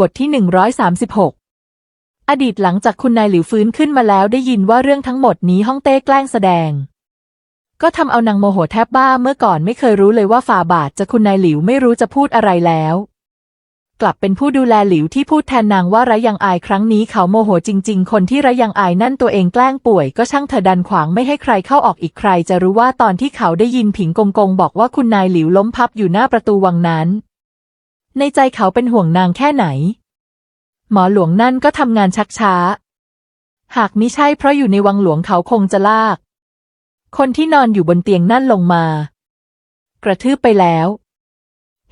บทที่ 136 อดีตหลังจากคุณนายหลิวฟื้นขึ้นมาแล้วได้ยินว่าเรื่องทั้งหมดนี้ฮ่องเต้แกล้งแสดง ก็ทำเอานางโมโหแทบบ้าเมื่อก่อนไม่เคยรู้เลยว่าฝ่าบาทจะคุณนายหลิวไม่รู้จะพูดอะไรแล้ว กลับเป็นผู้ดูแลหลิวที่พูดแทนนางว่าระยังอายครั้งนี้เขาโมโหจริง ๆ คนที่ระยังอายนั่นตัวเองแกล้งป่วยก็ช่างเธอดันขวางไม่ให้ใครเข้าออกอีกใคร จะรู้ว่าตอนที่เขาได้ยินผิงกงกงบอกว่าคุณนายหลิวล้มพับอยู่หน้าประตูวังนั้น ในใจเขาเป็นห่วงนางแค่ไหน หมอหลวงนั่นก็ทำงานชักช้า หากมิใช่เพราะอยู่ในวังหลวงเขาคงจะลาก คนที่นอนอยู่บนเตียงนั่นลงมา กระทืบไปแล้ว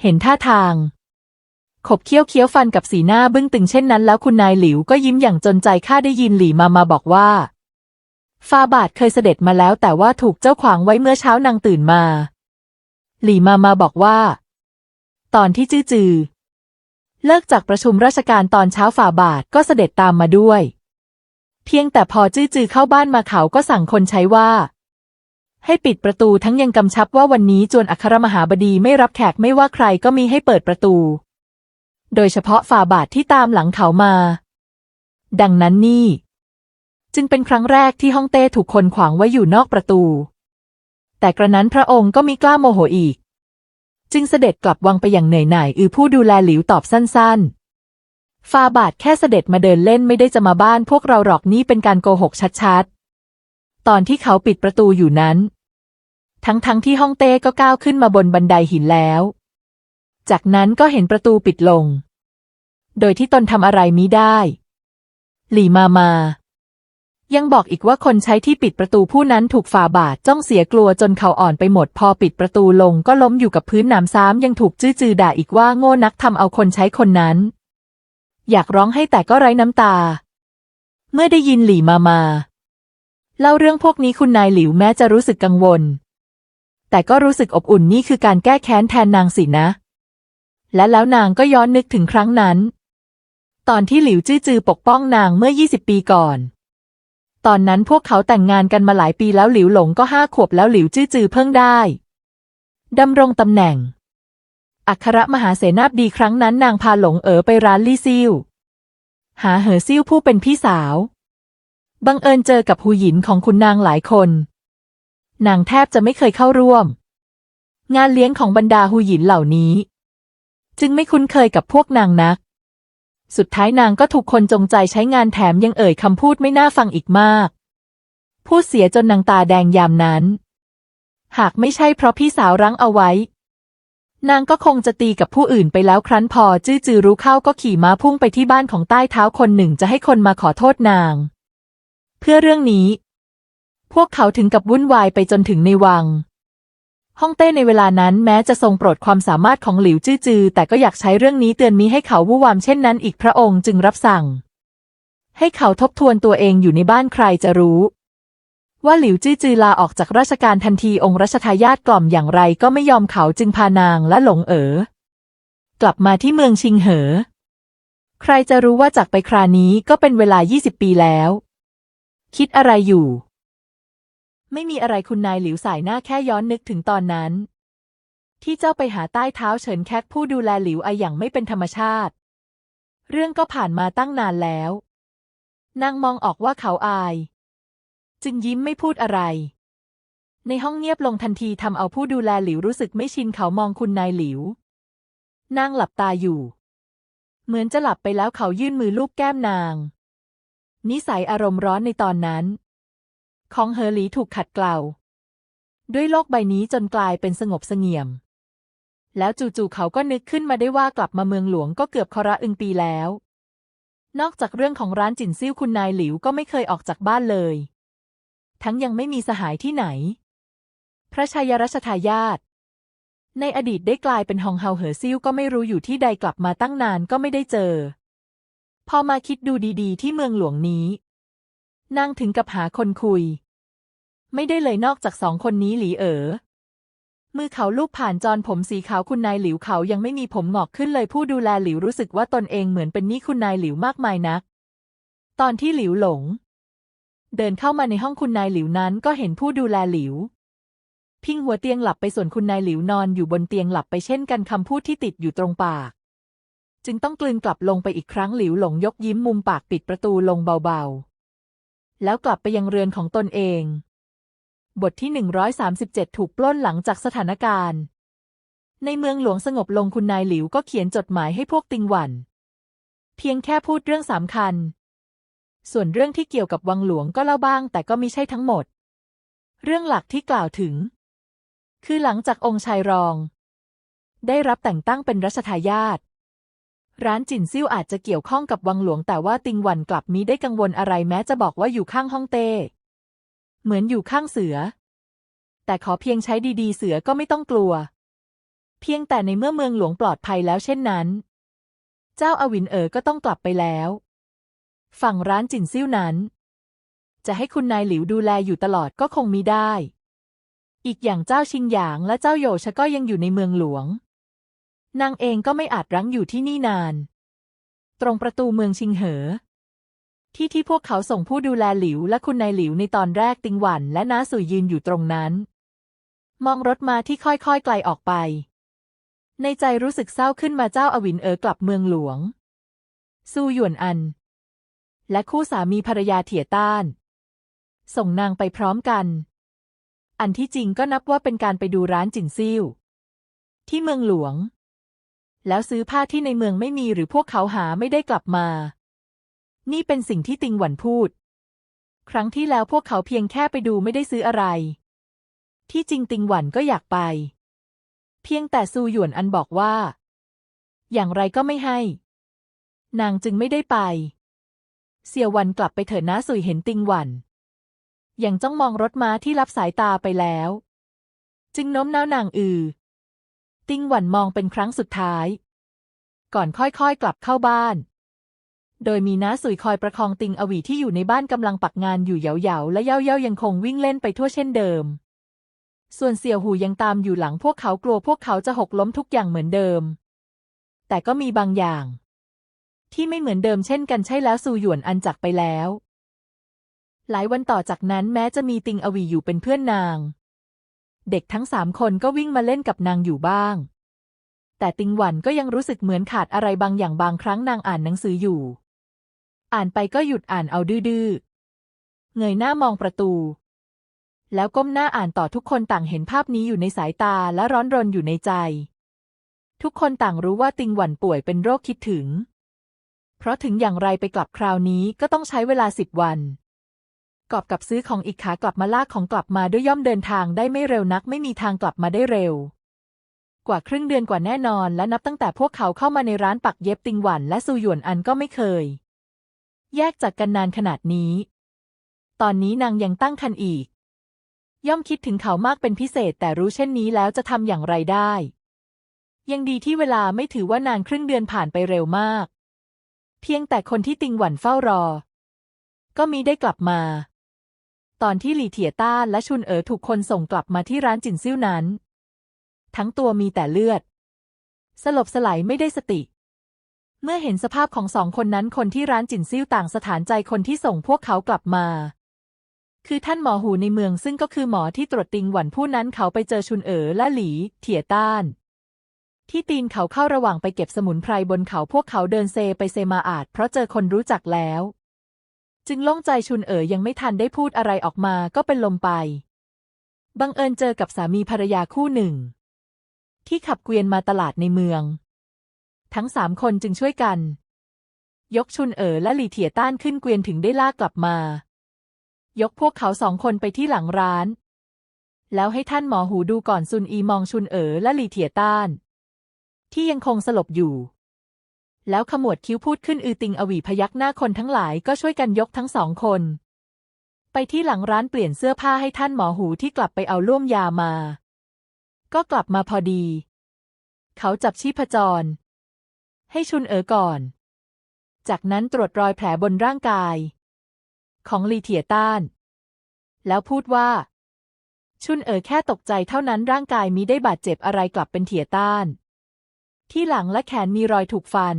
เห็นท่าทาง ขบเคี้ยวเคี้ยวฟันกับสีหน้าบึ้งตึงเช่นนั้นแล้วคุณนายหลิวก็ยิ้มอย่างจนใจข้าได้ยินหลี่มามาบอกว่าฟาบาทเคยเสด็จมาแล้วแต่ว่าถูกเจ้าขวางไว้เมื่อเช้านางตื่นมา หลี่มามาบอกว่า ตอนที่จื้อจือ เลิกจากประชุมราชการตอนเช้าฝ่าบาทก็เสด็จตามมาด้วย เพียงแต่พอจื้อจือเข้าบ้านมาเขาก็สั่งคนใช้ว่า ให้ปิดประตูทั้งยังกำชับว่าวันนี้จวนอัครมหาบดีไม่รับแขกไม่ว่าใครก็มีให้เปิดประตู โดยเฉพาะฝ่าบาทที่ตามหลังเขามา ดังนั้นนี่ จึงเป็นครั้งแรกที่ฮ่องเต้ถูกคนขวางไว้อยู่นอกประตู แต่กระนั้นพระองค์ก็มีกล้าโมโหอีก จึงเสด็จกลับวังไปอย่างเหนื่อยหน่ายอือผู้ดูแลหลิวตอบสั้นๆฟาบาทแค่เสด็จมาเดินเล่นไม่ได้จะมาบ้านพวกเราหรอกนี่เป็นการโกหกชัดๆ ตอนที่เขาปิดประตูอยู่นั้น ทั้งๆทที่ฮ่องเต้ก็ก้าวขึ้นมาบนบันไดหินแล้ว จากนั้นก็เห็นประตูปิดลง โดยที่ตนทำอะไรมิได้ หลี่มามา ยังบอกอีกว่าคนใช้ที่ปิดประตูผู้นั้นถูกฝ่าบาทจ้องเสียกลัวจนเขาอ่อนไปหมด พอปิดประตูลงก็ล้มอยู่กับพื้นหนามซ้ำยังถูกจื้อจือด่าอีกว่าโง่นักทำเอาคนใช้คนนั้น อยากร้องให้แต่ก็ไร้น้ำตา เมื่อได้ยินหลี่มามา เล่าเรื่องพวกนี้คุณนายหลิวแม้จะรู้สึกกังวล แต่ก็รู้สึกอบอุ่นนี่คือการแก้แค้นแทนนางสินะ และแล้วนางก็ย้อนนึกถึงครั้งนั้น ตอนที่หลิวจื้อจือปกป้องนางเมื่อ 20 ปีก่อน ตอนนั้นพวกเขาแต่งงานกันมาหลายปีแล้วหลิวหลงก็ห้าขวบแล้วหลิวจื้อจือเพิ่งได้ดำรงตำแหน่ง อัครมหาเสนาบดีครั้งนั้นนางพาหลงเอ๋อไปร้านลี่ซิ่วหาเหอซิ่วผู้เป็นพี่สาว บังเอิญเจอกับหูหยินของคุณนางหลายคน นางแทบจะไม่เคยเข้าร่วม งานเลี้ยงของบรรดาหูหยินเหล่านี้ จึงไม่คุ้นเคยกับพวกนางนัก สุดท้ายนางก็ถูกคนจงใจใช้งานแถมยังเอ่ยคำพูดไม่น่าฟังอีกมาก พูดเสียจนนางตาแดงยามนั้น หากไม่ใช่เพราะพี่สาวรั้งเอาไว้ นางก็คงจะตีกับผู้อื่นไปแล้วครั้นพอจื้อจือรู้เข้าก็ขี่ม้าพุ่งไปที่บ้านของใต้เท้าคนหนึ่งจะให้คนมาขอโทษนาง เพื่อเรื่องนี้ พวกเขาถึงกับวุ่นวายไปจนถึงในวัง ฮ่องเต้ในเวลานั้นแม้จะทรงโปรดความสามารถของหลิวจื้อจือ แต่ก็อยากใช้เรื่องนี้เตือนมิให้เขาวุ่วามเช่นนั้นอีกพระองค์จึงรับสั่ง ให้เขาทบทวนตัวเองอยู่ในบ้านใครจะรู้ ว่าหลิวจื้อจือลาออกจากราชการทันทีองค์รัชทายาทกล่อมอย่างไรก็ไม่ยอมเขาจึงพานางและหลงเอ๋อกลับมาที่เมืองชิงเหอ ใครจะรู้ว่าจากไปครานี้ก็เป็นเวลา 20 ปีแล้ว คิดอะไรอยู่ ไม่มีอะไรคุณนายหลิวสายหน้าแค่ย้อนนึกถึงตอนนั้น ที่เจ้าไปหาใต้เท้าเฉินแคกผู้ดูแลหลิวไออย่างไม่เป็นธรรมชาติ เรื่องก็ผ่านมาตั้งนานแล้ว นางมองออกว่าเขาอาย จึงยิ้มไม่พูดอะไร ในห้องเงียบลงทันทีทำเอาผู้ดูแลหลิวรู้สึกไม่ชินเขามองคุณนายหลิว นางหลับตาอยู่ เหมือนจะหลับไปแล้วเขายื่นมือลูบแก้มนาง นิสัยอารมณ์ร้อนในตอนนั้น ของเฮอหลีถูกขัดเกลาด้วยโลกใบนี้จนกลายเป็นสงบเสงี่ยม แล้วจู่ๆเขาก็นึกขึ้นมาได้ว่ากลับมาเมืองหลวงก็เกือบคระอึงปีแล้ว นอกจากเรื่องของร้านจินซิ่วคุณนายหลิวก็ไม่เคยออกจากบ้านเลย ทั้งยังไม่มีสหายที่ไหน พระชายรัชทายาทในอดีตได้กลายเป็นฮองเฮาเหอซิ่วก็ไม่รู้อยู่ที่ใดกลับมาตั้งนานก็ไม่ได้เจอ พอมาคิดดูดีๆ ที่เมืองหลวงนี้ นางถึงกับหาคนคุย ไม่ได้เลยนอกจากสองคนนี้หลีเอ๋อมือเขาลูบผ่านจอนผมสีขาวคุณนายหลิวเขายังไม่มีผมหงอกขึ้นเลยผู้ดูแลหลิวรู้สึกว่าตนเองเหมือนเป็นหนี้คุณนายหลิวมากมายนัก ตอนที่หลิวหลง เดินเข้ามาในห้องคุณนายหลิวนั้นก็เห็นผู้ดูแลหลิว พิงหัวเตียงหลับไปส่วนคุณนายหลิวนอนอยู่บนเตียงหลับไปเช่นกันคำพูดที่ติดอยู่ตรงปาก จึงต้องกลืนกลับลงไปอีกครั้งหลิวหลงยกยิ้มมุมปากปิดประตูลงเบาๆ แล้วกลับไปยังเรือนของตนเอง บทที่ 137 ถูกปล้นหลังจากสถานการณ์ ในเมืองหลวงสงบลงคุณนายหลิวก็เขียนจดหมายให้พวกติงหวัน เพียงแค่พูดเรื่องสำคัญ ส่วนเรื่องที่เกี่ยวกับวังหลวงก็เล่าบ้าง แต่ก็ไม่ใช่ทั้งหมด เรื่องหลักที่กล่าวถึง คือหลังจากองค์ชายรอง ได้รับแต่งตั้งเป็นรัชทายาท ร้านจินซิ่วอาจจะเกี่ยวข้องกับวังหลวงแต่ว่าติงหวันกลับมิได้กังวลอะไรแม้จะบอกว่าอยู่ข้างห้องเต้ เหมือนอยู่ข้างเสือ แต่ขอเพียงใช้ดีๆ เสือก็ไม่ต้องกลัว เพียงแต่ในเมื่อเมืองหลวงปลอดภัยแล้วเช่นนั้น เจ้าอวินเอ๋อก็ต้องกลับไปแล้ว ฝั่งร้านจินซิ่วนั้น จะให้คุณนายหลิวดูแลอยู่ตลอดก็คงมิได้ อีกอย่างเจ้าชิงหยางและเจ้าโยชะก็ยังอยู่ในเมืองหลวง นางเองก็ไม่อาจรั้งอยู่ที่นี่นาน ตรงประตูเมืองชิงเหอ ที่ที่พวกเขาส่งผู้ดูแลหลิวและคุณนายหลิวในตอนแรกติงหวันและน้าสุยยืนอยู่ตรงนั้น มองรถมาที่ค่อยๆไกลออกไป ในใจรู้สึกเศร้าขึ้นมาเจ้าอวินเอ๋อกลับเมืองหลวงสู้หยวนอัน และคู่สามีภรรยาเถี่ยต้าน ส่งนางไปพร้อมกัน อันที่จริงก็นับว่าเป็นการไปดูร้านจินซิ่วที่เมืองหลวง แล้วซื้อผ้าที่ในเมืองไม่มีหรือพวกเขาหาไม่ได้กลับมา นี่เป็นสิ่งที่ติงหวันพูด ครั้งที่แล้วพวกเขาเพียงแค่ไปดูไม่ได้ซื้ออะไร ที่จริงติงหวันก็อยากไป เพียงแต่ซูหยวนอันบอกว่า อย่างไรก็ไม่ให้ นางจึงไม่ได้ไป เสี่ยววันกลับไปเถิดนะสุยเห็นติงหวันยังจ้องมองรถม้าที่รับสายตาไปแล้ว จึงโน้มน้าวนางอือ ติ้งหวันมองเป็นครั้งสุดท้าย ก่อนค่อยๆกลับเข้าบ้าน โดยมีน้าสุยคอยประคองติงอวีที่อยู่ในบ้านกำลังปักงานอยู่เหยาๆและเย่าๆยังคงวิ่งเล่นไปทั่วเช่นเดิม ส่วนเสี่ยวหูยังตามอยู่หลังพวกเขากลัวพวกเขาจะหกล้มทุกอย่างเหมือนเดิม แต่ก็มีบางอย่าง ที่ไม่เหมือนเดิมเช่นกันใช่แล้วซูหยวนอันจากไปแล้ว หลายวันต่อจากนั้นแม้จะมีติงอวีอยู่เป็นเพื่อนนาง เด็กทั้งสามคนก็วิ่งมาเล่นกับนางอยู่บ้าง แต่ติงหวันก็ยังรู้สึกเหมือนขาดอะไรบางอย่างบางครั้งนางอ่านหนังสืออยู่ อ่านไปก็หยุดอ่านเอาดื้อเงยหน้ามองประตู แล้วก้มหน้าอ่านต่อทุกคนต่างเห็นภาพนี้อยู่ในสายตาและร้อนรนอยู่ในใจ ทุกคนต่างรู้ว่าติงหวันป่วยเป็นโรคคิดถึง เพราะถึงอย่างไรไปกลับคราวนี้ก็ต้องใช้เวลาสิบวัน กอบกับซื้อของอีกขากลับมาลากของกลับมาด้วยย่อมเดินทางได้ไม่เร็วนัก ไม่มีทางกลับมาได้เร็ว กว่าครึ่งเดือนกว่าแน่นอน และนับตั้งแต่พวกเขาเข้ามาในร้านปักเย็บติงหวันและซูหยวนอันก็ไม่เคย แยกจากกันนานขนาดนี้ ตอนนี้นางยังตั้งคันอีก ย่อมคิดถึงเขามากเป็นพิเศษ แต่รู้เช่นนี้แล้วจะทำอย่างไรได้ ยังดีที่เวลาไม่ถือว่านานครึ่งเดือนผ่านไปเร็วมาก เพียงแต่คนที่ติงหวันเฝ้ารอ ก็มีได้กลับมา ตอนที่หลี่เถียต้าและชุนเอ๋อถูกคนส่งกลับมาที่ร้านจินซิ่วนั้น ทั้งตัวมีแต่เลือด สลบสลายไม่ได้สติ เมื่อเห็นสภาพของสองคนนั้นคนที่ร้านจินซิ่วต่างสถานใจคนที่ส่งพวกเขากลับมา คือท่านหมอหูในเมืองซึ่งก็คือหมอที่ตรวจติงหวันผู้นั้นเขาไปเจอชุนเอ๋อและหลีเถียต้าน ที่ตีนเขาเข้าระหว่างไปเก็บสมุนไพรบนเขาพวกเขาเดินเซไปเซมาอาจเพราะเจอคนรู้จักแล้ว จึงโล่งใจชุนเอ๋อยังไม่ทันได้พูดอะไรออกมาก็เป็นลมไป บังเอิญเจอกับสามีภรรยาคู่หนึ่ง ที่ขับเกวียนมาตลาดในเมือง ทั้งสามคนจึงช่วยกัน ยกชุนเอ๋อและหลี่เถียต้านขึ้นเกวียนถึงได้ลากกลับมา ยกพวกเขาสองคนไปที่หลังร้าน แล้วให้ท่านหมอหูดูก่อนซุนอีมองชุนเอ๋อและหลี่เถียต้าน ที่ยังคงสลบอยู่ แล้วขมวดคิ้วพูดขึ้นอือติงอวีพยักหน้าคนทั้งหลายก็ช่วยกันยกทั้งสองคน ไปที่หลังร้านเปลี่ยนเสื้อผ้าให้ท่านหมอหูที่กลับไปเอาล่วมยามา ก็กลับมาพอดี เขาจับชีพจร ให้ชุนเอ๋อก่อน จากนั้นตรวจรอยแผลบนร่างกาย ของลีเถียต้าน แล้วพูดว่า ชุนเอ๋อแค่ตกใจเท่านั้นร่างกายมิได้บาดเจ็บอะไรกลับเป็นเถียต้าน ที่หลังและแขนมีรอยถูกฟัน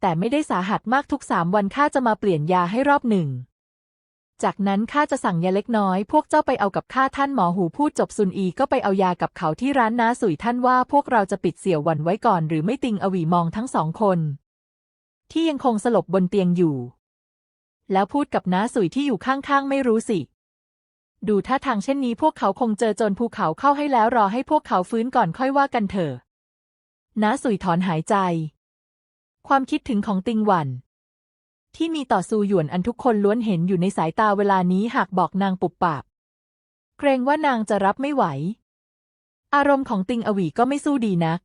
แต่ไม่ได้สาหัสมากทุกสามวันข้าจะมาเปลี่ยนยาให้รอบหนึ่ง จากนั้นข้าจะสั่งยาเล็กน้อย พวกเจ้าไปเอากับข้าท่านหมอหูพูดจบซุนอีก็ไปเอายากับเขาที่ร้านน้าสุยท่านว่าพวกเราจะปิดเสี่ยววันไว้ก่อนหรือไม่ติงอวีมองทั้งสองคน ที่ยังคงสลบบนเตียงอยู่ แล้วพูดกับน้าสุยที่อยู่ข้างๆไม่รู้สิดูท่าทางเช่นนี้พวกเขาคงเจอจนภูเขาเข้าให้แล้วรอให้พวกเขาฟื้นก่อนค่อยว่ากันเถอะ น้าสุยถอนหายใจ ความคิดถึงของติงหวัน ที่มีต่อซูหยวนอันทุกคนล้วนเห็นอยู่ในสายตาเวลานี้หากบอกนางปุบปาบเกรงว่านางจะรับไม่ไหว อารมณ์ของติงอวีก็ไม่สู้ดีนัก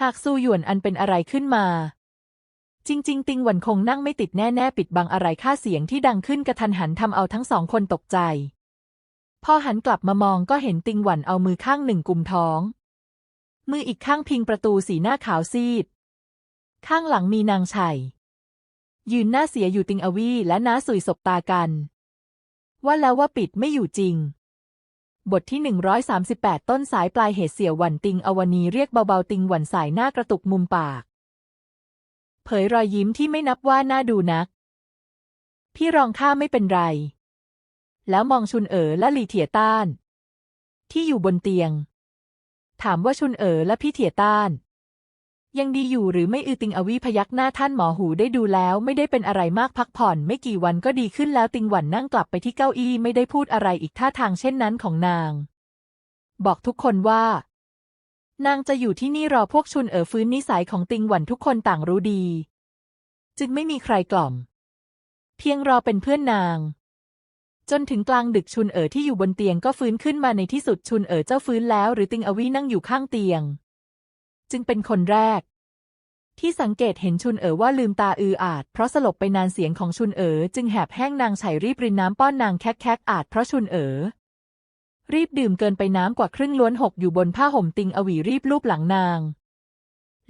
หากซูหยวนอันเป็นอะไรขึ้นมา จริง ๆ ติงหวันคงนั่งไม่ติดแน่ ๆ ปิดบังอะไรค่าเสียงที่ดังขึ้นกระทันหันทำเอาทั้งสองคนตกใจ พอหันกลับมามองก็เห็นติงหวันเอามือข้างหนึ่งกุมท้อง มืออีกข้างพิงประตูสีหน้าขาวซีด ข้างหลังมีนางชัย ยืนหน้าเสียอยู่ติงอวีและน้าสุยสบตากัน ว่าแล้วว่าปิดไม่อยู่จริง บทที่ 138 ต้นสายปลายเหตุเสี่ยวหวันติงอวนีเรียกเบาๆติงหวันสายหน้ากระตุกมุมปาก เผยรอยยิ้มที่ไม่นับว่าน่าดูนัก พี่รองข้าไม่เป็นไร แล้วมองชุนเอ๋อและหลีเถียต้าน ที่อยู่บนเตียง ถามว่าชุนเอ๋อและพี่เถียต้าน ยังดีอยู่หรือไม่อือติงอวีพยักหน้าท่านหมอหูได้ดูแล้วไม่ได้เป็นอะไรมากพักผ่อน ไม่กี่วันก็ดีขึ้นแล้วติงหวันนั่งกลับไปที่เก้าอี้ไม่ได้พูดอะไรอีกท่าทางเช่นนั้นของนาง บอกทุกคนว่า นางจะอยู่ที่นี่รอพวกชุนเอ๋อฟื้นนิสัยของติงหวันทุกคนต่างรู้ดี จึงไม่มีใครกล่อม เพียงรอเป็นเพื่อนนาง จนถึงกลางดึกชุนเอ๋อที่อยู่บนเตียงก็ฟื้นขึ้นมาในที่สุดชุนเอ๋อเจ้าฟื้นแล้ว หรือติงอวีนั่งอยู่ข้างเตียง จึงเป็นคนแรก ที่สังเกตเห็นชุนเอ๋อว่าลืมตาอืออาจ เพราะสลบไปนานเสียงของชุนเอ๋อจึงแหบแห้งนางไฉรีบรินน้ำป้อนนางแคกแคกอาจเพราะชุนเอ๋อรีบดื่มเกินไปน้ำกว่าครึ่งล้วนหกอยู่บนผ้าห่มติงอวีรีบลูบหลังนาง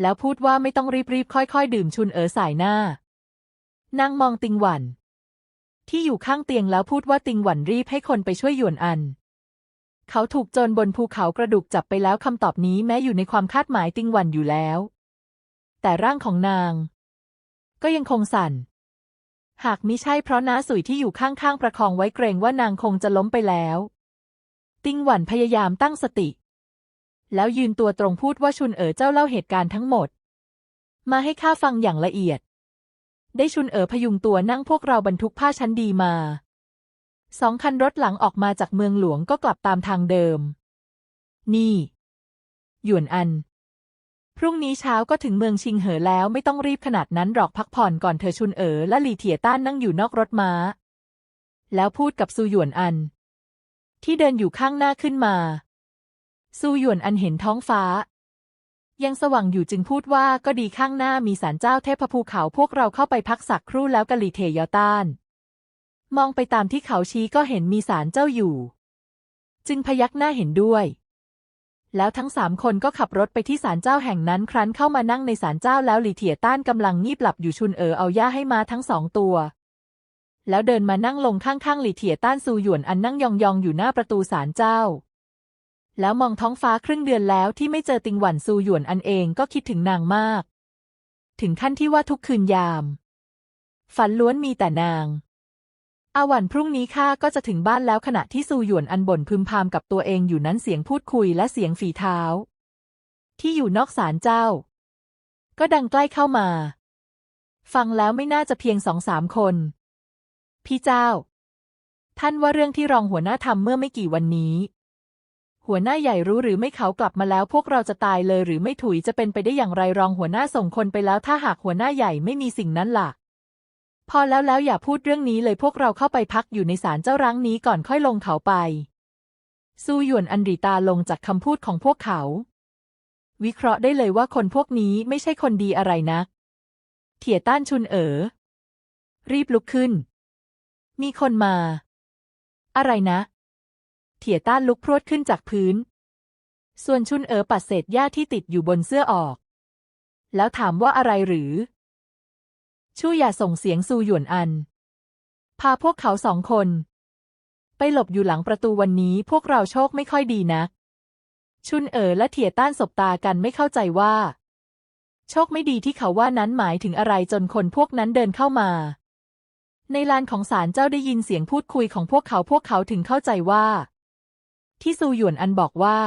แล้วพูดว่าไม่ต้องรีบรีบค่อยๆ ดื่มชุนเอ๋อสายหน้า นางมองติงหวัน ที่อยู่ข้างเตียงแล้วพูดว่าติงหวันรีบให้คนไปช่วยหยวนอัน เขาถูกโจรบนภูเขากระดูกจับไปแล้วคำตอบนี้แม้อยู่ในความคาดหมายติงหวันอยู่แล้ว แต่ร่างของนาง ก็ยังคงสั่น หากมิใช่เพราะน้าสุยที่อยู่ข้างๆประคองไว้เกรงว่านางคงจะล้มไปแล้ว ติงหวันพยายามตั้งสติ แล้วยืนตัวตรงพูดว่าชุนเอ๋อเจ้าเล่าเหตุการณ์ทั้งหมด มาให้ข้าฟังอย่างละเอียด ได้ชุนเอ๋อพยุงตัวนั่งพวกเราบรรทุกผ้าชั้นดีมา สองคันรถหลังออกมาจากเมืองหลวงก็กลับตามทางเดิม นี่ หยวนอัน พรุ่งนี้เช้าก็ถึงเมืองชิงเหอแล้วไม่ต้องรีบขนาดนั้นหรอกพักผ่อนก่อนเธอชุนเอ๋อและหลีเถียต้านนั่งอยู่นอกรถม้า แล้วพูดกับซูหยวนอัน ที่เดินอยู่ข้างหน้าขึ้นมาซูหยวนอันเห็นท้องฟ้า ยังสว่างอยู่จึงพูดว่าก็ดีข้างหน้ามีศาลเจ้าเทพภูเขาพวกเราเข้าไปพักสักครู่แล้วกะลีเทยอต้าน มองไปตามที่เขาชี้ก็เห็นมีศาลเจ้าอยู่ จึงพยักหน้าเห็นด้วย แล้วทั้งสามคนก็ขับรถไปที่ศาลเจ้าแห่งนั้นครั้นเข้ามานั่งในศาลเจ้าแล้วหลีเถียต้านกำลังงีบหลับอยู่ชุนเออเอาย่าให้มาทั้งสองตัว แล้วเดินมานั่งลงข้างๆหลีเถียต้านซูหยวนอันนั่งยองๆอยู่หน้าประตูศาลเจ้า แล้วมองท้องฟ้าครึ่งเดือนแล้วที่ไม่เจอติงหวันซูหยวนอันเองก็คิดถึงนางมาก ถึงขั้นที่ว่าทุกคืนยาม ฝันล้วนมีแต่นาง อาวันพรุ่งนี้ข้าก็จะถึงบ้านแล้วขณะที่ซูหยวนอันบ่นพึมพำกับตัวเองอยู่นั้นเสียงพูดคุยและเสียงฝีเท้า ที่อยู่นอกศาลเจ้า ก็ดังใกล้เข้ามา ฟังแล้วไม่น่าจะเพียงสองสามคน พี่เจ้า ท่านว่าเรื่องที่รองหัวหน้าทำเมื่อไม่กี่วันนี้ หัวหน้าใหญ่รู้หรือไม่เขากลับมาแล้วพวกเราจะตายเลยหรือไม่ถุยจะเป็นไปได้อย่างไรรองหัวหน้าส่งคนไปแล้วถ้าหากหัวหน้าใหญ่ไม่มีสิ่งนั้นล่ะ พอแล้วแล้วอย่าพูดเรื่องนี้เลยพวกเราเข้าไปพักอยู่ในศาลเจ้าร้างนี้ก่อนค่อยลงเขาไป ซูหยวนอันรีตาลงจากคำพูดของพวกเขา วิเคราะห์ได้เลยว่าคนพวกนี้ไม่ใช่คนดีอะไรนัก เถี่ยต้านชุนเอ๋อรีบลุกขึ้น มีคนมา อะไรนะ เถียต้านลุกพรวดขึ้นจากพื้น ส่วนชุนเอ๋อปัดเศษหญ้าที่ติดอยู่บนเสื้อออก แล้วถามว่าอะไรหรือ ชู่อย่าส่งเสียงซูหยวนอัน พาพวกเขาสองคน ไปหลบอยู่หลังประตูวันนี้พวกเราโชคไม่ค่อยดีนัก ชุนเอ๋อและเถียต้านสบตากันไม่เข้าใจว่า โชคไม่ดีที่เขาว่านั้นหมายถึงอะไรจนคนพวกนั้นเดินเข้ามาในลานของศาลเจ้าได้ยินเสียงพูดคุยของพวกเขาพวกเขาถึงเข้าใจว่า ที่ซูหยวนอันบอกว่า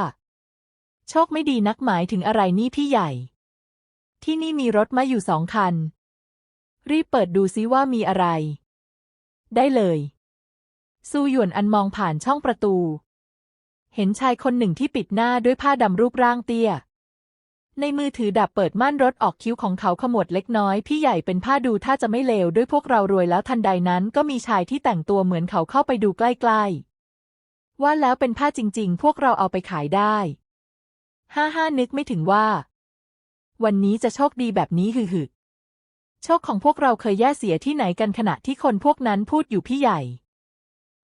โชคไม่ดีนักหมายถึงอะไรนี่พี่ใหญ่ ที่นี่มีรถมาอยู่สองคัน รีบเปิดดูซิว่ามีอะไร ได้เลย ซูหยวนอันมองผ่านช่องประตู เห็นชายคนหนึ่งที่ปิดหน้าด้วยผ้าดำรูปร่างเตี้ย ในมือถือดับเปิดม่านรถออกคิ้วของเขาขมวดเล็กน้อย พี่ใหญ่เป็นผ้าดูถ้าจะไม่เลวด้วยพวกเรารวยแล้วทันใดนั้นก็มีชายที่แต่งตัวเหมือนเขาเข้าไปดูใกล้ๆ ว่าแล้วเป็นผ้าจริง ๆ พวกเราเอาไปขายได้ ห้าห้านึกไม่ถึงว่า วันนี้จะโชคดีแบบนี้คือหึโชคของพวกเราเคยแย่เสียที่ไหนกันขณะที่คนพวกนั้นพูดอยู่พี่ใหญ่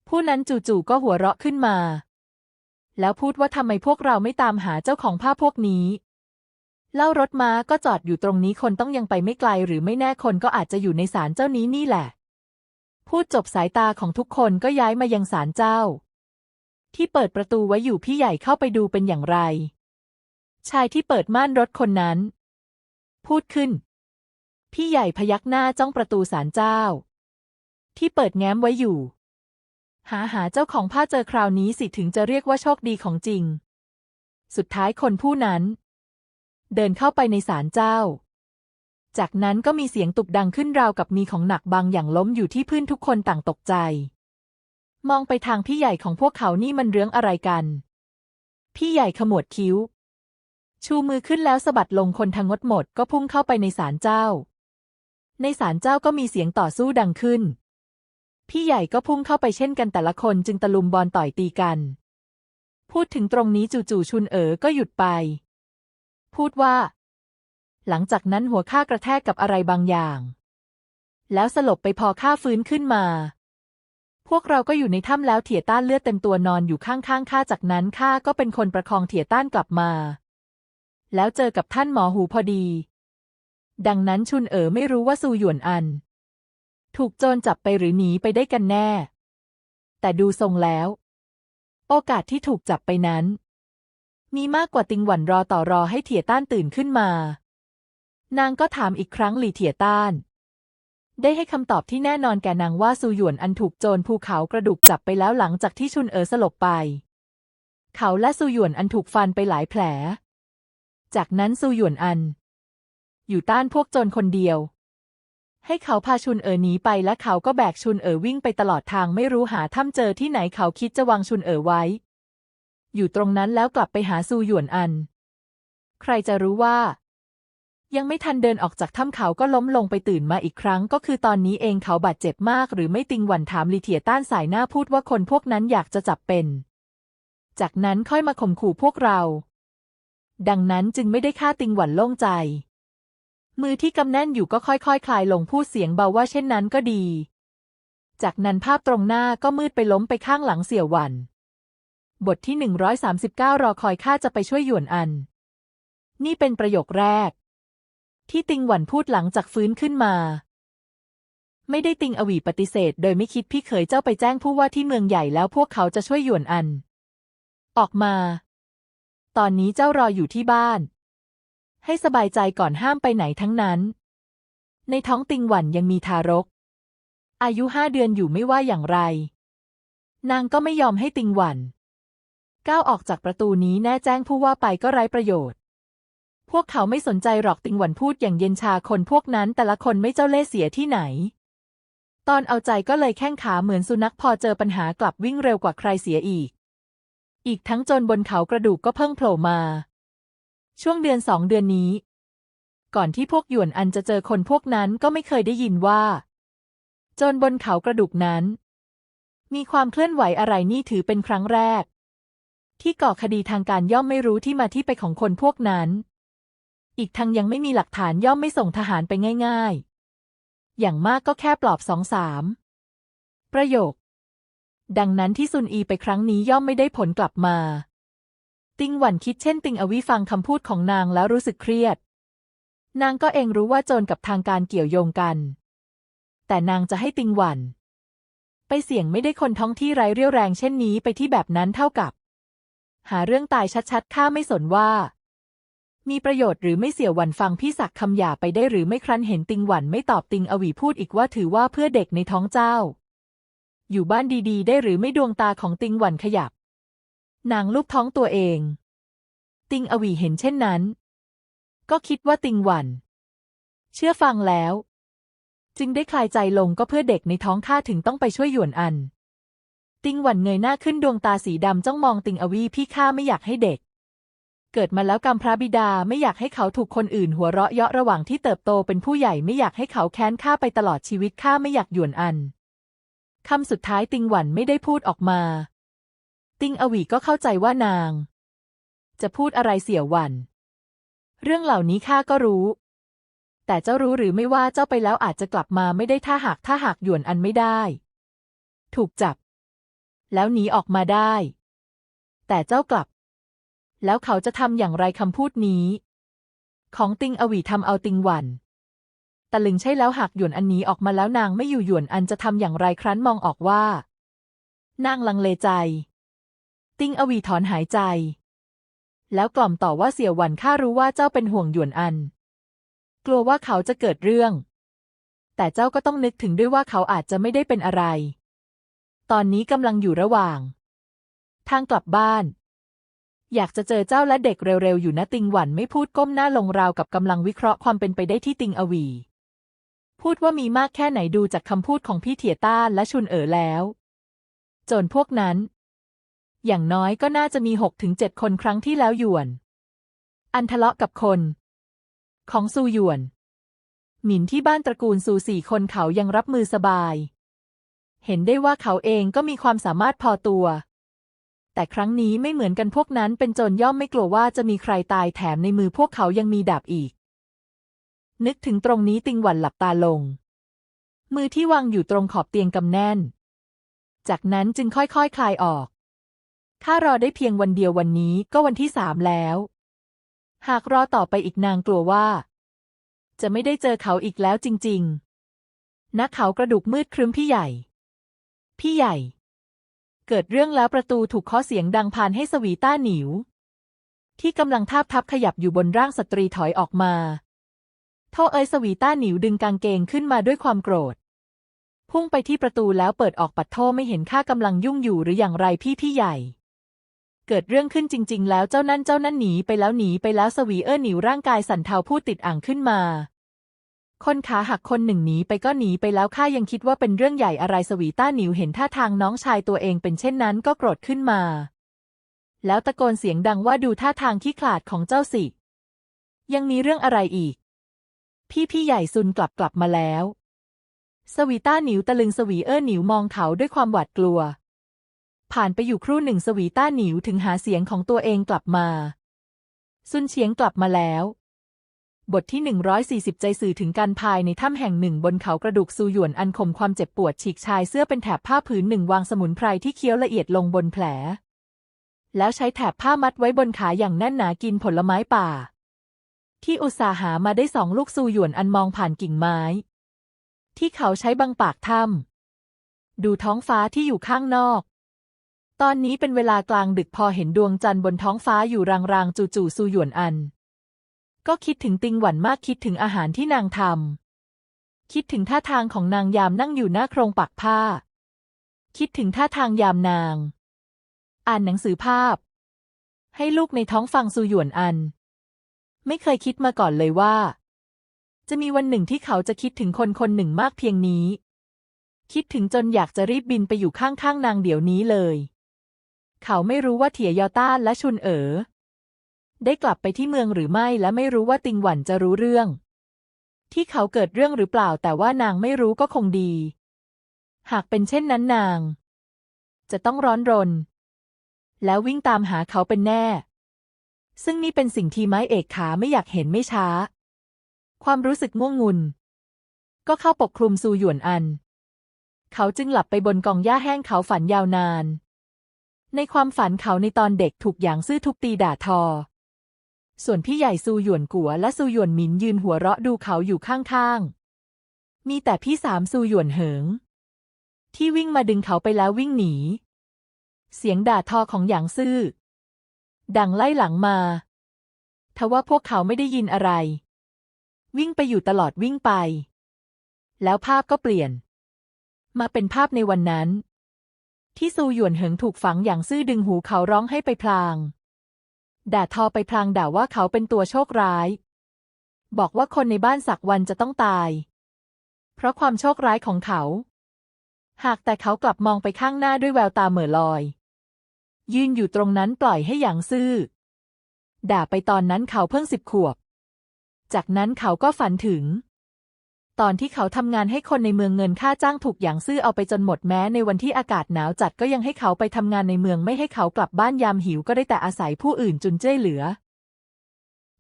ผู้นั้นจู่ๆก็หัวเราะขึ้นมา แล้วพูดว่าทำไมพวกเราไม่ตามหาเจ้าของผ้าพวกนี้ เล่ารถม้าก็จอดอยู่ตรงนี้คนต้องยังไปไม่ไกลหรือไม่แน่คนก็อาจจะอยู่ในศาลเจ้านี้นี่แหละ พูดจบสายตาของทุกคนก็ย้ายมายังศาลเจ้า ที่เปิดประตูไว้อยู่พี่ใหญ่เข้าไปดูเป็นอย่างไร ชายที่เปิดม่านรถคนนั้น พูดขึ้น พี่ใหญ่พยักหน้าจ้องประตูศาลเจ้า ที่เปิดแง้มไว้อยู่ หาหาเจ้าของผ้าเจอคราวนี้สิถึงจะเรียกว่าโชคดีของจริง สุดท้ายคนผู้นั้น เดินเข้าไปในศาลเจ้า จากนั้นก็มีเสียงตุบดังขึ้นราวกับมีของหนักบางอย่างล้มอยู่ที่พื้นทุกคนต่างตกใจ มองไปทางพี่ใหญ่ของพวกเขานี่มันเรื่องอะไรกัน พี่ใหญ่ขมวดคิ้ว ชูมือขึ้นแล้วสะบัดลงคนทั้งงดหมดก็พุ่งเข้าไปในศาลเจ้า ในศาลเจ้าก็มีเสียงต่อสู้ดังขึ้น พี่ใหญ่ก็พุ่งเข้าไปเช่นกันแต่ละคนจึงตะลุมบอลต่อยตีกัน พูดถึงตรงนี้จู่ๆชุนเอ๋อก็หยุดไป พูดว่า หลังจากนั้นหัวข้ากระแทกกับอะไรบางอย่าง แล้วสลบไปพอข้าฟื้นขึ้นมา พวกเราก็อยู่ในถ้ำแล้วเถี่ยต้านเลือดเต็มตัวนอนอยู่ข้างๆข้าจากนั้นข้าก็เป็นคนประคองเถี่ยต้านกลับมา แล้วเจอกับท่านหมอหูพอดี ดังนั้นชุนเอ๋อไม่รู้ว่าซูหยวนอัน ถูกโจรจับไปหรือหนีไปได้กันแน่ แต่ดูทรงแล้ว โอกาสที่ถูกจับไปนั้น มีมากกว่าติงหวันรอต่อรอให้เถี่ยต้านตื่นขึ้นมา นางก็ถามอีกครั้งหลี่เถี่ยต้าน ได้ให้คำตอบที่แน่นอนแก่นางว่าซูหยวนอันถูกโจรภูเขากระดูกจับไปแล้วหลังจากที่ชุนเอ๋อสลบไป เขาและซูหยวนอันถูกฟันไปหลายแผล จากนั้นซูหยวนอัน อยู่ต้านพวกโจรคนเดียว ให้เขาพาชุนเอ๋อหนีไปและเขาก็แบกชุนเอ๋อวิ่งไปตลอดทางไม่รู้หาถ้ำเจอที่ไหนเขาคิดจะวางชุนเอ๋อไว้ อยู่ตรงนั้นแล้วกลับไปหาซูหยวนอัน ใครจะรู้ว่า ยังไม่ทันเดินออกจากถ้ำเขาก็ล้มลงไปตื่นมาอีกครั้ง ก็คือตอนนี้เองเขาบาดเจ็บมาก หรือไม่ติงหวันถามลีเทียต้านสายหน้าพูดว่าคนพวกนั้นอยากจะจับเป็น จากนั้นค่อยมาข่มขู่พวกเรา ดังนั้นจึงไม่ได้ฆ่าติงหวันโล่งใจ มือที่กำแน่นอยู่ก็ค่อยๆคคลายลงพูดเสียงเบาว่าเช่นนั้นก็ดี จากนั้นภาพตรงหน้าก็มืดไปล้มไปข้างหลังเสี่ยวหวันบทที่ 139 รอคอยข้าจะไปช่วยหยวนอัน นี่เป็นประโยคแรก ที่ติงหวันพูดหลังจากฟื้นขึ้นมา ไม่ได้ติงอวีปฏิเสธ โดยไม่คิดพี่เขยเจ้าไปแจ้งผู้ว่าที่เมืองใหญ่แล้วพวกเขาจะช่วยหยวนอัน ออกมา ตอนนี้เจ้ารออยู่ที่บ้าน ให้สบายใจก่อนห้ามไปไหนทั้งนั้น ในท้องติงหวันยังมีทารก อายุห้าเดือนอยู่ไม่ว่าอย่างไร นางก็ไม่ยอมให้ติงหวันก้าวออกจากประตูนี้แน่แจ้งผู้ว่าไปก็ไร้ประโยชน์ พวกเขาไม่สนใจหรอกติงหวันพูดอย่างเย็นชาคนพวกนั้นแต่ละคนไม่เจ้าเล่ห์เสียที่ไหน ตอนเอาใจก็เลยแข้งขาเหมือนสุนัขพอเจอปัญหากลับวิ่งเร็วกว่าใครเสียอีก อีกทั้งจนบนเขากระดูกก็เพิ่งโผล่มา ช่วงเดือนสองเดือนนี้ ก่อนที่พวกหยวนอันจะเจอคนพวกนั้นก็ไม่เคยได้ยินว่า จนบนเขากระดูกนั้น มีความเคลื่อนไหวอะไรนี่ถือเป็นครั้งแรก ที่ก่อคดีทางการย่อมไม่รู้ที่มาที่ไปของคนพวกนั้น อีกทั้งยังไม่มีหลักฐานย่อมไม่ส่งทหารไปง่ายๆ อย่างมากก็แค่ปลอบสองสาม ประโยค ดังนั้นที่ซุนอีไปครั้งนี้ย่อมไม่ได้ผลกลับมา ติงหวันคิดเช่นติงอวิฟังคำพูดของนางแล้วรู้สึกเครียด นางก็เองรู้ว่าโจรกับทางการเกี่ยวโยงกัน แต่นางจะให้ติงหวันไปเสี่ยงไม่ได้คนท้องที่ไร้เรี่ยวแรงเช่นนี้ไปที่แบบนั้นเท่ากับ หาเรื่องตายชัดๆข้าไม่สนว่า มีประโยชน์หรือไม่เสียวหวันฟังพี่ศักคำหยาไปได้หรือไม่ครั้นเห็นติงหวันไม่ตอบติงอวีพูดอีกว่าถือว่าเพื่อเด็กในท้องเจ้า อยู่บ้านดีๆ ได้หรือไม่ดวงตาของติงหวันขยับ นางลูกท้องตัวเอง ติงอวีเห็นเช่นนั้น ก็คิดว่าติงหวัน เชื่อฟังแล้ว จึงได้คลายใจลงก็เพื่อเด็กในท้องข้าถึงต้องไปช่วยหยวนอัน ติงหวันเงยหน้าขึ้นดวงตาสีดำจ้องมองติงอวีพี่ข้าไม่อยากให้เด็ก เกิดมาแล้วกรรมพระบิดาไม่อยากให้เขาถูกคนอื่นหัวเราะเยาะระหว่างที่เติบโตเป็นผู้ใหญ่ไม่อยากให้เขาแค้นข้าไปตลอดชีวิตข้าไม่อยากหยวนอันคำสุดท้ายติงหวันไม่ได้พูดออกมา ติงอวีก็เข้าใจว่านาง จะพูดอะไรเสี่ยวหวัน เรื่องเหล่านี้ข้าก็รู้ แต่เจ้ารู้หรือไม่ว่าเจ้าไปแล้วอาจจะกลับมาไม่ได้ถ้าหากถ้าหากหยวนอันไม่ได้ ถูกจับ แล้วหนีออกมาได้ แต่เจ้ากลับ แล้วเขาจะทำอย่างไรคำพูดนี้ ของติงอวีทำเอาติงหวันตะลึงใช่แล้วหากหยวนอันนี้ออกมาแล้วนางไม่อยู่หยวนอันจะทำอย่างไรครั้นมองออกว่า นางลังเลใจ ติงอวีถอนหายใจ แล้วกล่อมต่อว่าเสี่ยวหวันข้ารู้ว่าเจ้าเป็นห่วงหยวนอัน กลัวว่าเขาจะเกิดเรื่อง แต่เจ้าก็ต้องนึกถึงด้วยว่าเขาอาจจะไม่ได้เป็นอะไร ตอนนี้กำลังอยู่ระหว่าง ทางกลับบ้าน อยากจะเจอเจ้าและเด็กเร็วๆ อยู่นะติงหวันไม่พูดก้มหน้าลงราวกับกำลังวิเคราะห์ความเป็นไปได้ที่ติงอวี พูดว่ามีมากแค่ไหนดูจากคำพูดของพี่เถียต้าและชุนเอ๋อแล้วจรพวกนั้น อย่างน้อยก็น่าจะมีหกถึงเจ็ดคนครั้งที่แล้วหยวน อันทะเลาะกับคน ของซูหยวน หมินที่บ้านตระกูลซูสี่คนเขายังรับมือสบาย เห็นได้ว่าเขาเองก็มีความสามารถพอตัว แต่ครั้งนี้ไม่เหมือนกันพวกนั้นเป็นโจรย่อมไม่กลัวว่าจะมีใครตายแถมในมือพวกเขายังมีดาบอีก นึกถึงตรงนี้ติงหวันหลับตาลง มือที่วางอยู่ตรงขอบเตียงกำแน่น จากนั้นจึงค่อยๆคคลายออก ถ้ารอได้เพียงวันเดียววันนี้ก็วันที่สามแล้ว หากรอต่อไปอีกนางกลัวว่า จะไม่ได้เจอเขาอีกแล้วจริงๆณเขากระดูกมืดครึ้มพี่ใหญ่ พี่ใหญ่ เกิดเรื่องแล้วประตูถูกเคาะเสียงดังพานให้สวีต้าหนิว ที่กำลังทาบทับขยับอยู่บนร่างสตรีถอยออกมาโทเอยสวีต้าหนิวดึงกางเกงขึ้นมาด้วยความโกรธ พุ่งไปที่ประตูแล้วเปิดออกปัดโทไม่เห็นข้ากำลังยุ่งอยู่หรืออย่างไรพี่พี่ใหญ่ เกิดเรื่องขึ้นจริง ๆ แล้วเจ้านั่นเจ้านั่นหนีไปแล้วหนีไปแล้วสวีเออหนิวร่างกายสั่นเทาพูดติดอ่างขึ้นมา คนขาหักคนหนึ่งหนีไปก็หนีไปแล้วข้ายังคิดว่าเป็นเรื่องใหญ่อะไรสวีต้าหนิวเห็นท่าทางน้องชายตัวเองเป็นเช่นนั้นก็โกรธขึ้นมา แล้วตะโกนเสียงดังว่าดูท่าทางขี้ขลาดของเจ้าสิ ยังมีเรื่องอะไรอีก พี่พี่ใหญ่ซุนกลับกลับมาแล้ว สวีต้าหนิวตะลึงสวีเออหนิวมองเขาด้วยความหวาดกลัว ผ่านไปอยู่ครู่หนึ่งสวีต้าหนิวถึงหาเสียงของตัวเองกลับมา ซุนเฉียงกลับมาแล้ว บทที่ 140 ใจสื่อถึงการภายในถ้ำแห่งหนึ่งบนเขากระดูกซูหยวนอันคมความเจ็บปวดฉีกชายเสื้อเป็นแถบผ้าผืนหนึ่งวางสมุนไพรที่เคี้ยวละเอียดลงบนแผล แล้วใช้แถบผ้ามัดไว้บนขาอย่างแน่นหนากินผลไม้ป่า ที่อุตสาหามาได้สองลูกซูหยวนอันมองผ่านกิ่งไม้ ที่เขาใช้บังปากถ้ำดูท้องฟ้าที่อยู่ข้างนอก ตอนนี้เป็นเวลากลางดึกพอเห็นดวงจันทร์บนท้องฟ้าอยู่รางๆจู่ๆซูหยวนอัน ก็คิดถึงติงหวันมากคิดถึงอาหารที่นางทำคิดถึงท่าทางของนางยามนั่งอยู่หน้าโครงปักผ้า คิดถึงท่าทางยามนาง อ่านหนังสือภาพ ให้ลูกในท้องฟังซูหยวนอัน ไม่เคยคิดมาก่อนเลยว่า จะมีวันหนึ่งที่เขาจะคิดถึงคนคนหนึ่งมากเพียงนี้ คิดถึงจนอยากจะรีบบินไปอยู่ข้างๆนางเดี๋ยวนี้เลย เขาไม่รู้ว่าเถียยอต้าและชุนเอ๋อ ได้กลับไปที่เมืองหรือไม่และไม่รู้ว่าติงหวันจะรู้เรื่อง ที่เขาเกิดเรื่องหรือเปล่าแต่ว่านางไม่รู้ก็คงดี หากเป็นเช่นนั้นนาง จะต้องร้อนรน แล้ววิ่งตามหาเขาเป็นแน่ ซึ่งนี่เป็นสิ่งที่ไม้เอกขาไม่อยากเห็นไม่ช้า ความรู้สึกง่วงงุน ก็เข้าปกคลุมซูหยวนอัน เขาจึงหลับไปบนกองหญ้าแห้งเขาฝันยาวนานในความฝันเขาในตอนเด็กถูกหยางซื่อทุบตีด่าทอ ส่วนพี่ใหญ่ซูหยวนกัวและซูหยวนหมินยืนหัวเราะดูเขาอยู่ข้างๆ มีแต่พี่สามซูหยวนเหิง ที่วิ่งมาดึงเขาไปแล้ววิ่งหนี เสียงด่าทอของหยางซื่อ ดังไล่หลังมา ทว่าพวกเขาไม่ได้ยินอะไร วิ่งไปอยู่ตลอดวิ่งไป แล้วภาพก็เปลี่ยน มาเป็นภาพในวันนั้น ที่ซูหยวนเหิงถูกฝังอย่างซื่อดึงหูเขาร้องให้ไปพลาง ด่าทอไปพลางด่าว่าเขาเป็นตัวโชคร้าย บอกว่าคนในบ้านสักวันจะต้องตาย เพราะความโชคร้ายของเขา หากแต่เขากลับมองไปข้างหน้าด้วยแววตาเหม่อลอย ยืนอยู่ตรงนั้นปล่อยให้หยางซื่อ ด่าไปตอนนั้นเขาเพิ่งสิบขวบ จากนั้นเขาก็ฝันถึง ตอนที่เขาทำงานให้คนในเมืองเงินค่าจ้างถูกหยางซื่อเอาไปจนหมดแม้ในวันที่อากาศหนาวจัดก็ยังให้เขาไปทำงานในเมืองไม่ให้เขากลับบ้านยามหิวก็ได้แต่อาศัยผู้อื่นจุนเจ้ยเหลือ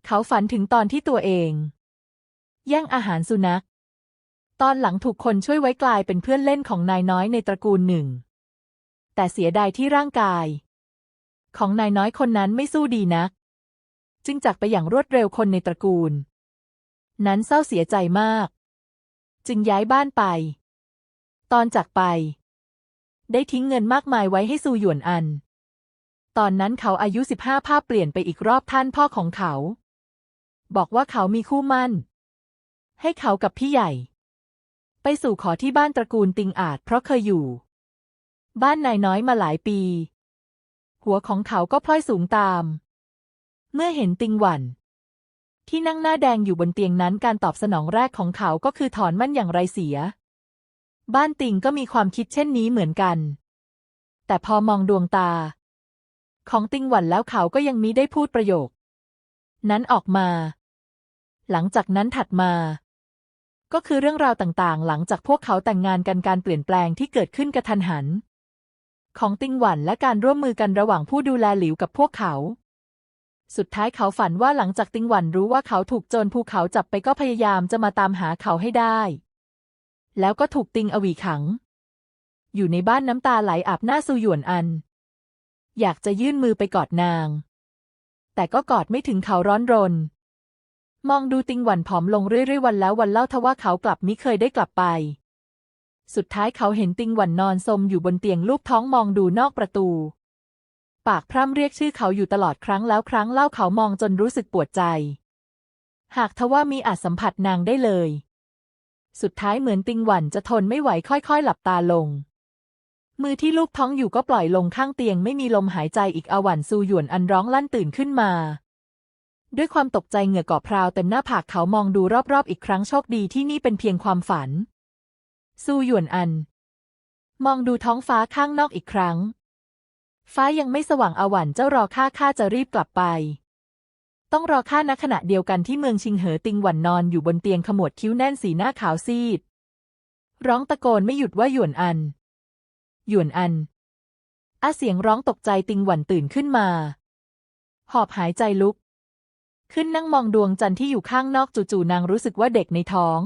เขาฝันถึงตอนที่ตัวเอง แย่งอาหารสุนัข ตอนหลังถูกคนช่วยไว้กลายเป็นเพื่อนเล่นของนายน้อยในตระกูลหนึ่ง แต่เสียดายที่ร่างกาย ของนายน้อยคนนั้นไม่สู้ดีนัก จึงจากไปอย่างรวดเร็วคนในตระกูล นั้นเศร้าเสียใจมาก จึงย้ายบ้านไป ตอนจากไป ได้ทิ้งเงินมากมายไว้ให้ซูหยวนอัน ตอนนั้นเขาอายุสิบห้าภาพเปลี่ยนไปอีกรอบท่านพ่อของเขา บอกว่าเขามีคู่มั่น ให้เขากับพี่ใหญ่ ไปสู่ขอที่บ้านตระกูลติงอาจเพราะเคยอยู่ บ้านนายน้อยมาหลายปี หัวของเขาก็พลอยสูงตาม เมื่อเห็นติงหวัน ที่นั่งหน้าแดงอยู่บนเตียงนั้นการตอบสนองแรกของเขาก็คือถอนมั่นอย่างไรเสีย บ้านติงก็มีความคิดเช่นนี้เหมือนกัน แต่พอมองดวงตา ของติงหวันแล้วเขาก็ยังมิได้พูดประโยค นั้นออกมา หลังจากนั้นถัดมา ก็คือเรื่องราวต่างๆ หลังจากพวกเขาแต่งงานกันการเปลี่ยนแปลงที่เกิดขึ้นกระทันหัน ของติงหวันและการร่วมมือกันระหว่างผู้ดูแลหลิวกับพวกเขา สุดท้ายเขาฝันว่าหลังจากติงหวันรู้ว่าเขาถูกโจรภูเขาจับไปก็พยายามจะมาตามหาเขาให้ได้ แล้วก็ถูกติงอวีขัง อยู่ในบ้านน้ำตาไหลอาบหน้าซูหยวนอัน อยากจะยื่นมือไปกอดนาง แต่ก็กอดไม่ถึงเขาร้อนรน มองดูติงหวันผอมลงเรื่อยๆวันแล้ววันเล่าทว่าเขากลับมิเคยได้กลับไป สุดท้ายเขาเห็นติงหวันนอนสมอยู่บนเตียงลูบท้องมองดูนอกประตู ปากพร่ำเรียกชื่อเขาอยู่ตลอดครั้งแล้วครั้งเล่าเขามองจนรู้สึกปวดใจ หากทว่ามีอาจสัมผัสนางได้เลย สุดท้ายเหมือนติงหวันจะทนไม่ไหวค่อยๆ หลับตาลง มือที่ลูบท้องอยู่ก็ปล่อยลงข้างเตียงไม่มีลมหายใจอีกอาวันซูหยวนอันร้องลั่นตื่นขึ้นมา ด้วยความตกใจเหงื่อเกาะพราวเต็มหน้าผากเขามองดูรอบๆ อีกครั้งโชคดีที่นี่เป็นเพียงความฝัน ซูหยวนอัน มองดูท้องฟ้าข้างนอกอีกครั้ง ฟ้ายังไม่สว่างอาวันเจ้ารอข้าข้าจะรีบกลับไป ต้องรอข้าณขณะเดียวกันที่เมืองชิงเหอติงหวันนอนอยู่บนเตียงขมวดคิ้วแน่นสีหน้าขาวซีด ร้องตะโกนไม่หยุดว่าหยวนอัน หยวนอันอาเสียงร้องตกใจติงหวันตื่นขึ้นมา หอบหายใจลุก ขึ้นนั่งมองดวงจันทร์ที่อยู่ข้างนอกจู่ๆนางรู้สึกว่าเด็กในท้อง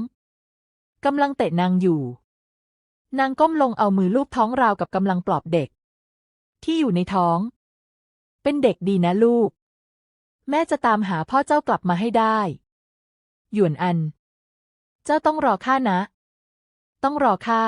กำลังเตะนางอยู่ นางก้มลงเอามือลูบท้องราวกับกำลังปลอบเด็ก ที่อยู่ในท้อง เป็นเด็กดีนะลูก แม่จะตามหาพ่อเจ้ากลับมาให้ได้ หยวนอัน เจ้าต้องรอข้านะ ต้องรอข้า